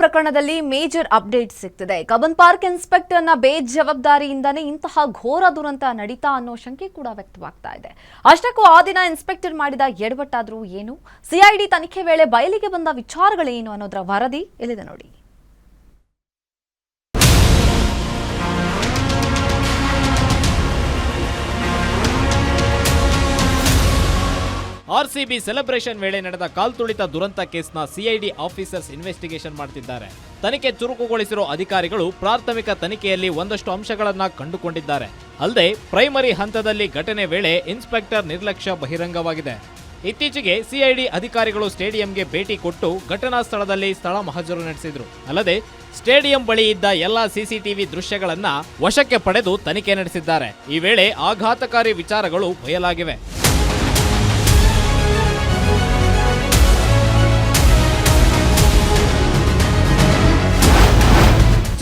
ಪ್ರಕರಣದಲ್ಲಿ major update ಸಿಗ್ತಿದೆ. Cubbon Park ಇನ್ಸ್ಪೆಕ್ಟರ್ನ ಬೇಜವಾಬ್ದಾರಿಯಿಂದನೇ ಇಂತಹ ಘೋರ ದುರಂತ ನಡೀತಾ ಅನ್ನೋ ಶಂಕೆ ಕೂಡ ವ್ಯಕ್ತವಾಗ್ತಾ ಇದೆ. ಅಷ್ಟಕ್ಕೂ ಆ ದಿನ ಇನ್ಸ್ಪೆಕ್ಟರ್ ಮಾಡಿದ ಎಡವಟ್ಟಾದ್ರೂ ಏನು? ಸಿಐಡಿ ತನಿಖೆ ವೇಳೆ ಬಯಲಿಗೆ ಬಂದ ವಿಚಾರಗಳೇನು ಅನ್ನೋದರ ವರದಿ ಇಲ್ಲಿದೆ ನೋಡಿ. ಆರ್ಸಿಬಿ ಸೆಲೆಬ್ರೇಷನ್ ವೇಳೆ ನಡೆದ ಕಾಲ್ತುಳಿತ ದುರಂತ ಕೇಸ್ನ ಸಿಐಡಿ ಆಫೀಸರ್ಸ್ ಇನ್ವೆಸ್ಟಿಗೇಷನ್ ಮಾಡ್ತಿದ್ದಾರೆ. ತನಿಖೆ ಚುರುಕುಗೊಳಿಸಿರುವ ಅಧಿಕಾರಿಗಳು ಪ್ರಾಥಮಿಕ ತನಿಖೆಯಲ್ಲಿ ಒಂದಷ್ಟು ಅಂಶಗಳನ್ನು ಕಂಡುಕೊಂಡಿದ್ದಾರೆ. ಅಲ್ಲದೆ ಪ್ರೈಮರಿ ಹಂತದಲ್ಲಿ ಘಟನೆ ವೇಳೆ ಇನ್ಸ್ಪೆಕ್ಟರ್ ನಿರ್ಲಕ್ಷ್ಯ ಬಹಿರಂಗವಾಗಿದೆ. ಇತ್ತೀಚೆಗೆ ಸಿಐಡಿ ಅಧಿಕಾರಿಗಳು ಸ್ಟೇಡಿಯಂಗೆ ಭೇಟಿ ಕೊಟ್ಟು ಘಟನಾ ಸ್ಥಳದಲ್ಲಿ ಸ್ಥಳ ಮಹಜರು ನಡೆಸಿದ್ರು. ಅಲ್ಲದೆ ಸ್ಟೇಡಿಯಂ ಬಳಿ ಇದ್ದ ಎಲ್ಲಾ ಸಿಸಿಟಿವಿ ದೃಶ್ಯಗಳನ್ನ ವಶಕ್ಕೆ ಪಡೆದು ತನಿಖೆ ನಡೆಸಿದ್ದಾರೆ. ಈ ವೇಳೆ ಆಘಾತಕಾರಿ ವಿಚಾರಗಳು ಬಯಲಾಗಿವೆ.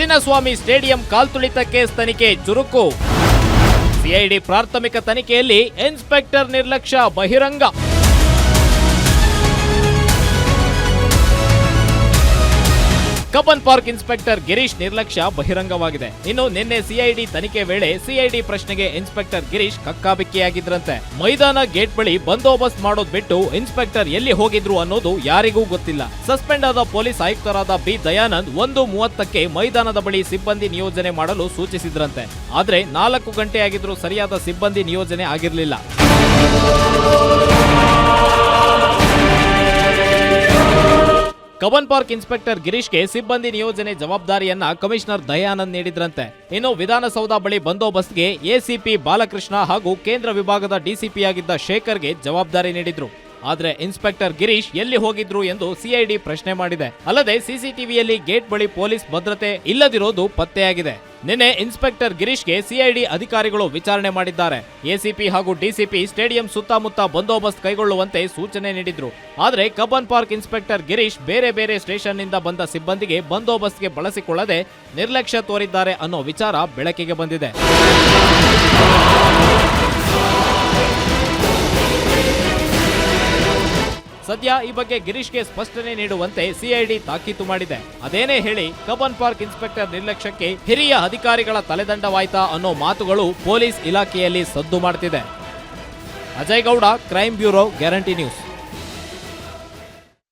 ಚಿನ್ನಸ್ವಾಮಿ ಸ್ಟೇಡಿಯಂ ಕಾಲ್ತುಳಿತ ಕೇಸ್ ತನಿಖೆ ಚುರುಕು. ಸಿಐಡಿ ಪ್ರಾಥಮಿಕ ತನಿಖೆಯಲ್ಲಿ ಇನ್ಸ್ಪೆಕ್ಟರ್ ನಿರ್ಲಕ್ಷ್ಯ ಬಹಿರಂಗ. ಕಬ್ಬನ್ ಪಾರ್ಕ್ ಇನ್ಸ್ಪೆಕ್ಟರ್ ಗಿರೀಶ್ ನಿರ್ಲಕ್ಷ್ಯ ಬಹಿರಂಗವಾಗಿದೆ. ಇನ್ನು ನಿನ್ನೆ ಸಿಐಡಿ ತನಿಖೆ ವೇಳೆ ಸಿಐಡಿ ಪ್ರಶ್ನೆಗೆ ಇನ್ಸ್ಪೆಕ್ಟರ್ ಗಿರೀಶ್ ಕಕ್ಕಾಬಿಕ್ಕಿಯಾಗಿದ್ರಂತೆ. ಮೈದಾನ ಗೇಟ್ ಬಳಿ ಬಂದೋಬಸ್ತ್ ಮಾಡೋದ್ ಬಿಟ್ಟು ಇನ್ಸ್ಪೆಕ್ಟರ್ ಎಲ್ಲಿ ಹೋಗಿದ್ರು ಅನ್ನೋದು ಯಾರಿಗೂ ಗೊತ್ತಿಲ್ಲ. ಸಸ್ಪೆಂಡ್ ಆದ ಪೊಲೀಸ್ ಆಯುಕ್ತರಾದ ಬಿ ದಯಾನಂದ್ ಒಂದು ಮೂವತ್ತಕ್ಕೆ ಮೈದಾನದ ಬಳಿ ಸಿಬ್ಬಂದಿ ನಿಯೋಜನೆ ಮಾಡಲು ಸೂಚಿಸಿದ್ರಂತೆ. ಆದ್ರೆ ನಾಲ್ಕು ಗಂಟೆ ಆಗಿದ್ರೂ ಸರಿಯಾದ ಸಿಬ್ಬಂದಿ ನಿಯೋಜನೆ ಆಗಿರಲಿಲ್ಲ. ಕಬನ್ ಪಾರ್ಕ್ ಇನ್ಸ್ಪೆಕ್ಟರ್ ಗಿರೀಶ್ಗೆ ಸಿಬ್ಬಂದಿ ನಿಯೋಜನೆ ಜವಾಬ್ದಾರಿಯನ್ನ ಕಮಿಷನರ್ ದಯಾನಂದ್ ನೀಡಿದ್ರಂತೆ. ಇನ್ನು ವಿಧಾನಸೌಧ ಬಳಿ ಬಂದೋಬಸ್ತ್ಗೆ ಎಸಿಪಿ ಬಾಲಕೃಷ್ಣ ಹಾಗೂ ಕೇಂದ್ರ ವಿಭಾಗದ ಡಿಸಿಪಿಯಾಗಿದ್ದ ಶೇಖರ್ಗೆ ಜವಾಬ್ದಾರಿ ನೀಡಿದ್ರು. ಆದ್ರೆ ಇನ್ಸ್ಪೆಕ್ಟರ್ ಗಿರೀಶ್ ಎಲ್ಲಿ ಹೋಗಿದ್ರು ಎಂದು ಸಿಐಡಿ ಪ್ರಶ್ನೆ ಮಾಡಿದೆ. ಅಲ್ಲದೆ ಸಿಸಿಟಿವಿಯಲ್ಲಿ ಗೇಟ್ ಬಳಿ ಪೊಲೀಸ್ ಭದ್ರತೆ ಇಲ್ಲದಿರೋದು ಪತ್ತೆಯಾಗಿದೆ. ನಿನ್ನೆ ಇನ್ಸ್ಪೆಕ್ಟರ್ ಗಿರೀಶ್ಗೆ ಸಿಐಡಿ ಅಧಿಕಾರಿಗಳು ವಿಚಾರಣೆ ಮಾಡಿದ್ದಾರೆ. ಎಸಿಪಿ ಹಾಗೂ ಡಿಸಿಪಿ ಸ್ಟೇಡಿಯಂ ಸುತ್ತಮುತ್ತ ಬಂದೋಬಸ್ತ್ ಕೈಗೊಳ್ಳುವಂತೆ ಸೂಚನೆ ನೀಡಿದ್ರು. ಆದರೆ ಕಬ್ಬನ್ ಪಾರ್ಕ್ ಇನ್ಸ್ಪೆಕ್ಟರ್ ಗಿರೀಶ್ ಬೇರೆ ಬೇರೆ ಸ್ಟೇಷನ್ನಿಂದ ಬಂದ ಸಿಬ್ಬಂದಿಗೆ ಬಂದೋಬಸ್ತ್ಗೆ ಬಳಸಿಕೊಳ್ಳದೆ ನಿರ್ಲಕ್ಷ್ಯ ತೋರಿದ್ದಾರೆ ಅನ್ನೋ ವಿಚಾರ ಬೆಳಕಿಗೆ ಬಂದಿದೆ. ಸದ್ಯ ಈ ಬಗ್ಗೆ ಗಿರೀಶ್ಗೆ ಸ್ಪಷ್ಟನೆ ನೀಡುವಂತೆ ಸಿಐಡಿ ತಾಕೀತು ಮಾಡಿದೆ. ಅದೇನೇ ಹೇಳಿ, ಕಬ್ಬನ್ ಪಾರ್ಕ್ ಇನ್ಸ್ಪೆಕ್ಟರ್ ನಿರ್ಲಕ್ಷ್ಯಕ್ಕೆ ಹಿರಿಯ ಅಧಿಕಾರಿಗಳ ತಲೆದಂಡವಾಯ್ತಾ ಅನ್ನೋ ಮಾತುಗಳು ಪೊಲೀಸ್ ಇಲಾಖೆಯಲ್ಲಿ ಸದ್ದು ಮಾಡ್ತಿದೆ. Ajay Gowda crime bureau, guarantee news.